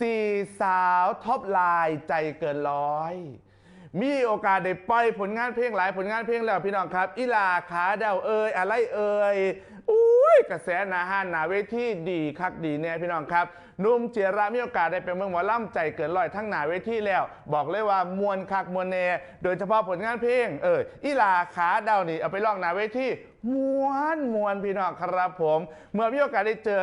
สี่สาวท็อปไลน์ใจเกินร้อย มีโอกาสได้ปล่อยผลงานเพลงหลายผลงานเพลงแล้วพี่น้องครับอีลาขาเดาเอ่ยอะไรเอ่ยอุ้ยกระแสหนาห้านหนาเวทีดีคักดีแน่พี่น้องครับนุ่มเจระมีโอกาสได้เป็นเมืองหมอล่ำใจเกินร้อยทั้งหนาเวทีแล้ว บอกเลยว่ามวนคักมวนแน่โดยเฉพาะผลงานเพลงเอออีลาขาเดานี่เอาไปลองหนาเวที มวนมวนพี่น้องครับผม เมื่อมีโอกาสได้เจอ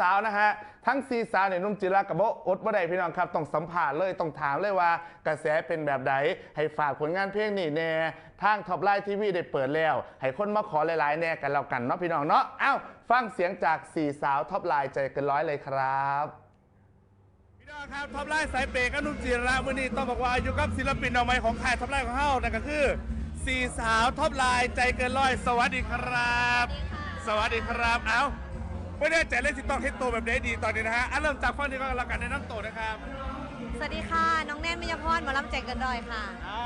สาวๆนะฮะทั้งซีสาวเนี่ยนุ่มจิระกับโบอดบ่ได้พี่น้องครับต้องสัมผัสเลยต้องถามเลยว่ากระแสเป็นแบบใดให้ฝากผลงานเพลงนี่แน่ทางท็อปไลน์ทีวีได้เปิดแล้ว ให้คนมาขอหลายๆ แน่กันแล้วกันเนาะพี่น้องเนาะอ้าวฟังเสียงจากสี่สาวท็อปไลน์ใจเกินร้อยเลยครับพี่น้องครับท็อปไลน์สายเปย์กับนุ่มจีระมื่อนี้ต้องบอกว่าอยู่กับศิลปินดอกไม้ของค่ายท็อปไลน์ของเฮานั่นก็คือ สี่สาวท็อปไลน์ใจเกินร้อย สวัสดีครับ สวัสดีครับ เอ้าไม่แน่ใจเลยสิต้องเฮ็ดตัวแบบไหนดีตอนนี้นะฮะอะเริ่มจากฟังนี้ก็แล้วกันแนะนำตัวนะครับสวัสดีค่ะ น้องแนนมิยพรหมอลำใจเกินดอยค่ะ อ่า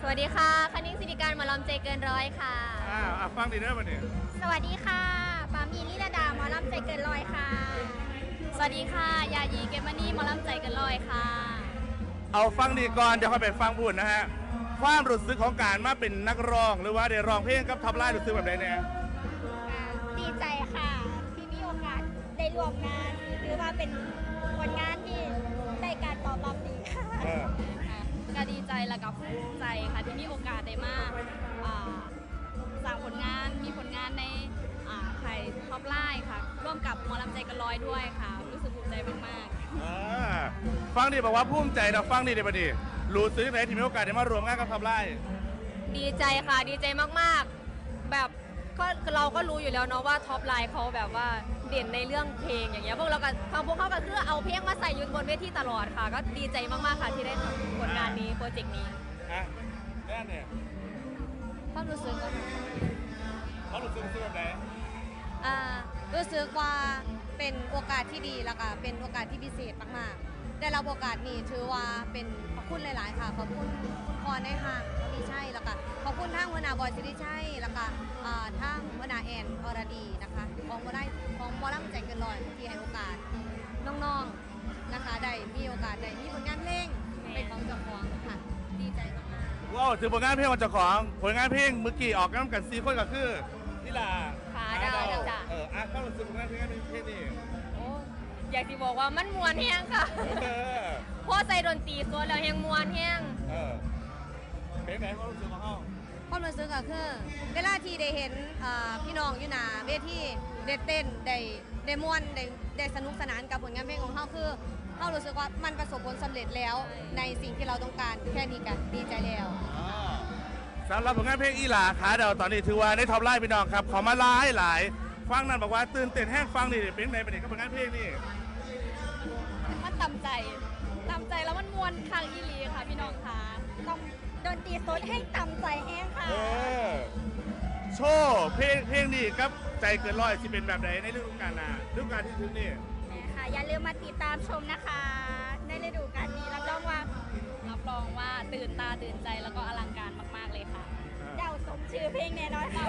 สวัสดีค่ะคณิ้งสิริการหมอลำใจเกินร้อยค่ะ อ่าอะฟังดีเด้อมาเนี่ยสวัสดีค่ะปามีลิลาดาหมอลำใจเกินร้อยค่ะ สวัสดีค่ะ ยายีเกมมานี่หมอลำใจเกินร้อยค่ะ เอาฟังดีก่อนเดี๋ยวค่อยไปฟังพูดนะฮะ ความรู้สึกของการมาเป็นนักร้อง หรือว่าได้ร้องเพลงกับท็อปไลน์รู้สึกแบบไหนเนี่ยดีใจค่ะ ที่มีโอกาสได้ร่วมงานหรือว่าเป็นผลงานที่ได้การตอบรับดีค่ะเออก็ดีใจและกับภูมิใจค่ะที่มีโอกาสได้มาอ่าสร้างผลงานมีผลงานในอ่าไทยท็อปไลน์ค่ะ ร่วมกับหมอลำใจเกันร้อยด้วยค่ะ รู้สึกภูมิใจมากๆ อ่าฟังดีบอกว่าภูมิใจนะฟังดีเดี๋ยวมาดิ รู้สึกไหนที่มีโอกาสได้มารวมงานกับท็อปไลน์ดีใจค่ะดีใจมากๆ แบบก็เราก็รู้อยู่แล้วเนาะว่าท็อปไลน์เขาแบบว่าเด่นในเรื่องเพลงอย่างเงี้ยพวกเราก็ทางพวกเขาก็คือเอาเพลงมาใส่อยืนบนเวทีตลอดค่ะ ก็ดีใจมากๆค่ะที่ได้ทำผลงานนี้โปรเจกต์นี้อะแน่เนี่ยความรู้สึกก็เขารู้สึกรู้สึกแบบไหนอ่ารู้สึกว่าเป็นโอกาสที่ดีแล้วก็เป็นโอกาสที่พิเศษมากๆ ได้รับโอกาสนี้ถือว่าเป็นขอบ คุณหลายๆ ค่ะ ขอบคุณคุณพรในห้างดีใช่แล้วก็ขอบคุณทางหัวหน้าบอยสิริชัยแล้วก็อ่าทางหัวหน้าแอนอรดีนะคะของบอได้ของบอลำใจเกินร้อยที่ให้โอกาสน้องๆนะคะได้มีโอกาสได้มีผลงานเพลงเป็นของเจ้าของค่ะดีใจมากๆว้าวถึงผลงานเพลงวันเจ้าของผลงานเพลงเมื่อกี้ออกกันกันซีคนก็คือนี่ล่ะขาดาวจ้ะเอออะเขารู้สึกผลงานเพลงเพลงนี่โอ้อยากจะบอกว่ามันมวนแห้งค่ะเออเพราะใส่ดนตรีส่วนแล้วแห้งมวนแห้งเออเพลงไหนเขารู้สึกของเขาความรู้สึกก็คือ เวลาที่ได้เห็นอ่าพี่น้องอยู่หนาเวทีได้เต้นได้ได้ม่วนได้ได้สนุกสนานกับผลงานเพลงของเขาคือเขารู้สึกว่ามันประสบผลสำเร็จแล้วในสิ่งที่เราต้องการแค่นี้กันดีใจแล้ว อ่าสำหรับผลงานเพลงอีหลาขาเดาตอนนี้ถือว่าในท็อปไลน์พี่น้องครับเขามาหลายหลาย ฟังนั่นบอกว่าตื่นเต้นแห้งฟังนี่เป็นไหนเป็นไหนกับผลงานเพลงนี่มันตำใจตำใจแล้วมันมวนคังอีหลีค่ะพี่น้องค่ะต้องดนตรีสดให้ตำใจแห้งค่ะเออโชว์เพลงเพลงนี่กับใจเกินร้อยสิเป็นแบบไหนในฤดูกาลหน้าฤดูกาลที่ถึงนี่ค่ะอย่าลืมมาติดตามชมนะคะ ในฤดูกาลนี้รับรองว่ารับรองว่าตื่นตาตื่นใจแล้วก็อลังการมาก ๆเลยค่ะเดาสมชื่อเพลงแน่นอนค่ะ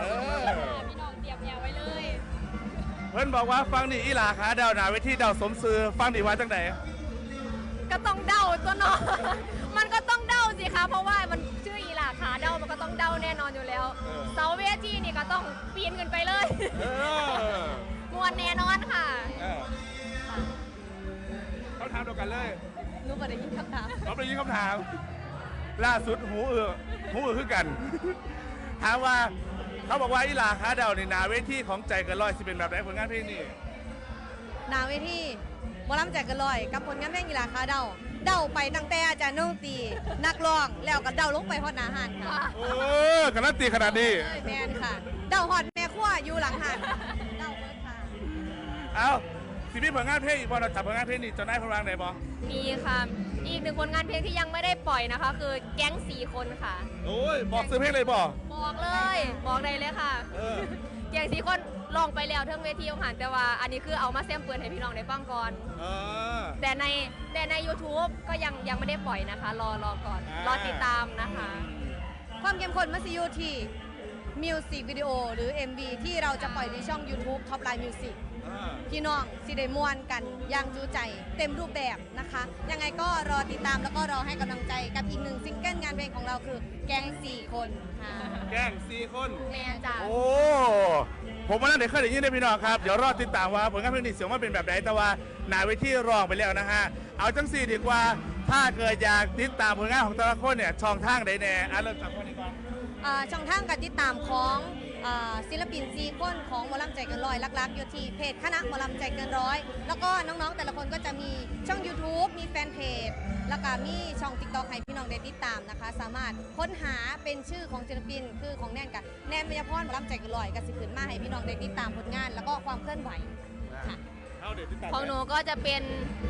เพิ่นบอกว่าฟังนี่อีหลาขาเดาหนาเวทีเดาสมซือฟังนี่ว่าจังไหนก็ต้องเดาตัวเนาะ มันก็ต้องเดาสิคะ เพราะว่ามันชื่ออีหลาขาเดามันก็ต้องเดาแน่นอนอยู่แล้วเออเสาเวทีนี่ก็ต้องปีนขึ้นไปเลยเออมวนแน่นอนค่ะเออเขาถามเดียวกันเลยรู้ป่ะได้ยินคำถามเขาไปยิงคำถาม ล่าสุดหูเอือหูเอือคือกัน ถามว่า เขาบอกว่าอีหลาขาเดาในนาเวทีของใจเกันร้อยสิเป็นแบบไหนผลงานเพลงนี่หนาเวทีหมอลำแจกกันลอย กับผลงานเพลงกีฬาคาเดาเดาไปตั้งแต่อาจารย์นุ่งตี นักร้องแล้วก็เดาลงไปฮอดหนาหานค่ะเออการันตีขนาดนี้แมนค่ะ เดาฮอดแม่ขั้วอยู่หลังหานเดาเบิดค่ะ เอา สิมีผลงานเพลงอีกบอลจับผลงานเพลงนี่จะได้พลังไหนบอมีค่ะ อีกหนึ่งผลงานเพลงที่ยังไม่ได้ปล่อยนะคะ คือแก๊งสี่คนค่ะ โอ้ยบอกซื้อเพลงเลยบอบอกเลย บอกได้เลยค่ะเออ แก๊งสี่คนลองไปแล้วเทิงเวทีของหันแต่ว่าอันนี้คือเอามาแซมเปิดให้พี่น้องได้ฟังก่อน เออ แต่ในแต่ใน YouTube ก็ยังยังไม่ได้ปล่อยนะคะ รอรอก่อน อ่าร รอติดตามนะคะ ความเข้มข้นมัสยูที มิวสิกวิดีโอหรือ MV ที่เราจะปล่อยในช่อง YouTube Top Line Music อ่าพี่น้องสิได้ม่วนกันอย่างจูใจเต็มรูปแบบนะคะ ยังไงก็รอติดตามแล้วก็รอให้กำลังใจกับอีกหนึ่งซิงเกิลงานเพลงของเราคือแก๊งสี่คนค่ะแกล้งสี่คน แมนจ้ะโอ้ ผมว่านั่นเด็กเคยได้ยินได้พี่น้องครับ เดี๋ยวรอติดตามว่าผลงานเพลงนี้เสียงว่าเป็นแบบไหนแต่ว่าหนาเวทีรองไปแล้วนะฮะ เอาจังสี่ดีกว่า ถ้าเกิดอยากติดตามผลงานของแต่ละคนเนี่ย ช่องทางใดแน่อะเริ่มจากคนนี้ก่อนอ่า ช่องทางการติดตามของอาศิลปินซีคนของหมอลำใจเกินร้อยลักๆอยู่ที่เพจคณะหมอลำใจเกินร้อย แล้วก็น้องๆ แต่ละคนก็จะมีช่อง YouTube มีแฟนเพจ แล้วก็มีช่อง TikTok ให้พี่น้องได้ติดตามนะคะ สามารถค้นหาเป็นชื่อของศิลปินคือของแนนกับแนนมยพรหมอลำใจเกินร้อยก็สิขึ้นมาให้พี่น้องได้ติดตามผลงาน แล้วก็ความเคลื่อนไหวค่ะเอาเดี๋ยวติดตามของหนูก็จะเป็น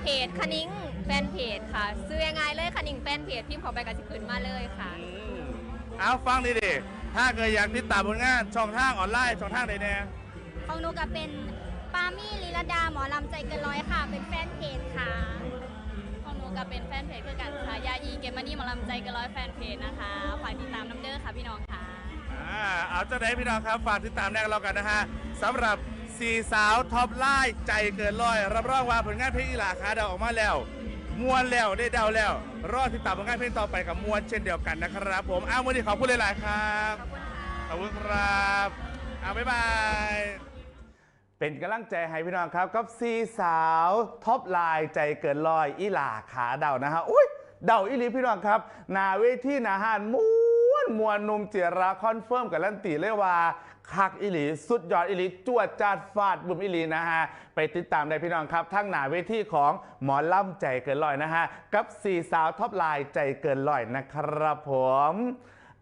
เพจคณิ้งแฟนเพจค่ะ ซื้อยังไงเลยคณิ้งแฟนเพจพิมพ์เข้าไปกับสิขึ้นมาเลยค่ะอืม เอาฟังดีดิถ้าเกิดอยากติดตามผลงาน ช่องทางออนไลน์ช่องทางใดแน่ของหนูก็เป็นปามี่ลีลาดาหมอลำใจเกินร้อยค่ะ เป็นแฟนเพจค่ะ ของหนูก็เป็นแฟนเพจคือกันค่ะยาอีเกมมานี่หมาลำใจกันร้อยแฟนเพจนะคะฝากติดตามน้ำเด้อค่ะพี่น้องค่ะอ่าเอาเจ้าไหนพี่น้องครับฝากติดตามแน่กันแล้วกันนะฮะสำหรับสี่สาวท็อปไลน์ใจเกินร้อยรับรองว่าผลงานเพลงอีหลาคาเดาออกมาแล้ว มวนแล้วได้เดาแล้ว รอติดตามผลงานเพลงต่อไปกับมวนเช่นเดียวกันนะครับ ผมอ้าววันนี้ขอบคุณหลาย ๆ ครับขอบคุณครับเอาบ๊ายบายเป็นกำลังใจให้พี่น้องครับกับซีสาวท็อปไลน์ใจเกินลอยอีหลาขาเดานะฮะอุ้ยเดาอีหลีพี่น้องครับหนาเวทีหนาหานม้ วนมวนนุ่มเจระคอนเฟิร์มกับลันตีเลยว่าคักอิหลี สุดยอดอิหลีจวดจาดฟาดบุมอิหลีนะฮะ ไปติดตามได้พี่น้องครับ ทั้งหนาเวทีของหมอล่ำใจเกินลอยนะฮะ กับสี่สาวท็อปไลน์ใจเกินลอยนะครับผม